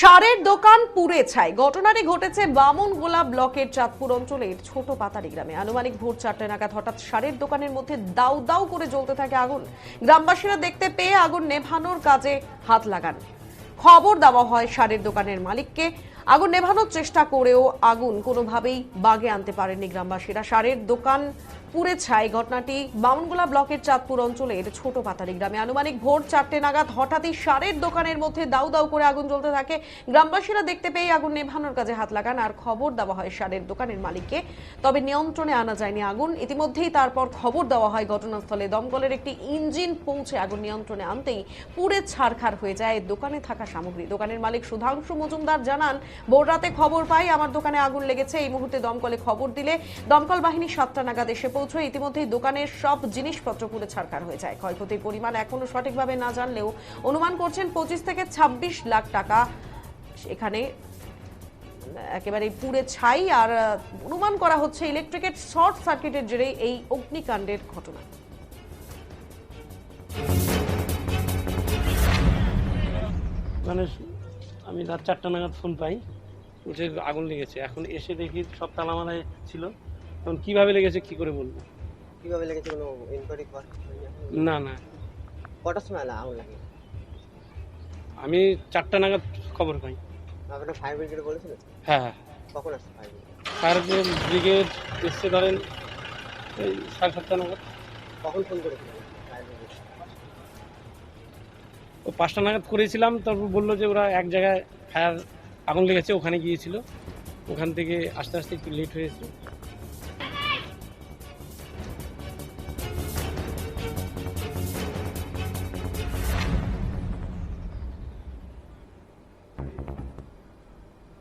সারের দোকান পুড়ে ছাই। ঘটনাটি ঘটেছে বামনগোলা ব্লকের চাঁদপুর অঞ্চলের ছোট পাতারি গ্রামে। আনুমানিক ভোর চারটে নাগাদ হঠাৎ সারের দোকানের মধ্যে দাউ দাউ করে জ্বলতে থাকে আগুন। গ্রামবাসীরা দেখতে পেয়ে আগুন নেভানোর কাজে হাত লাগান। খবর দেওয়া হয় সারের দোকানের মালিককে। আগুন নেভানোর চেষ্টা করেও আগুন কোনোভাবেই বাগে আনতে পারেননি গ্রামবাসীরা। সারের দোকান পুড়ে ছাই। ঘটনাটি বামনগোলা ব্লকের চাঁদপুর অঞ্চলের ছোট পাতারি গ্রামে। আনুমানিক ভোর চারটে নাগাদ হঠাৎই সারের দোকানের মধ্যে দাউ দাউ করে আগুন জ্বলতে থাকে। গ্রামবাসীরা দেখতে পেয়ে আগুন নেভানোর কাজে হাত লাগান। আর খবর দেওয়া হয় সারের দোকানের মালিককে। তবে নিয়ন্ত্রণে আনা যায়নি আগুন। ইতিমধ্যেই তারপর খবর দেওয়া হয় ঘটনাস্থলে। দমকলের একটি ইঞ্জিন পৌঁছে আগুন নিয়ন্ত্রণে আনতেই পুড়ে ছারখার হয়ে যায়। দোকানে থাকা সামগ্রী। দোকানের মালিক সুধাংশু মজুমদার জানান ভোর রাতে খবর পাই আমার দোকানে আগুন লেগেছে। এই মুহূর্তে দমকলে খবর দিলে দমকল বাহিনী সাতটা নাগাদ এসে পৌঁছয়। ইতিমধ্যেই দোকানের সব জিনিসপত্র পুড়ে ছারখার হয়ে যায়। ক্ষয়ক্ষতির পরিমাণ এখনও সঠিকভাবে না জানলেও অনুমান করছেন পঁচিশ থেকে ছাব্বিশ লাখ টাকা এখানে একেবারে পুড়ে ছাই। আর অনুমান করা হচ্ছে ইলেকট্রিকের শর্ট সার্কিটের জেরে এই অগ্নিকাণ্ডের ঘটনা। মানে আমি রাত চারটা নাগাদ ফোন পাই। উঠে আগুন লেগেছে। এখন এসে দেখি সব তালামালায় ছিল। তখন কীভাবে লেগেছে কি করে বলব? কীভাবে লেগেছে কোনো ইনকোয়ারি কর? না না। কটার সময় আগুন লাগে? আমি চারটা নাগাদ খবর পাই। আপনার ফায়ার ব্রিগেড বলেছিল? হ্যাঁ হ্যাঁ। কখন আসছে ফায়ার ব্রিগেড ফায়ার ব্রিগেড এসছে ধরেন এই সাড়ে সাতটা নাগাদ। কখন ফোন করেছিলেন ও পাঁচটা নাগাদ করেছিলাম, তারপর বলল যে ওরা এক জায়গায় ফায়ার আগুন লেগেছে, ওখানে গিয়েছিল। ওখান থেকে আস্তে আস্তে একটু লেট হয়েছে।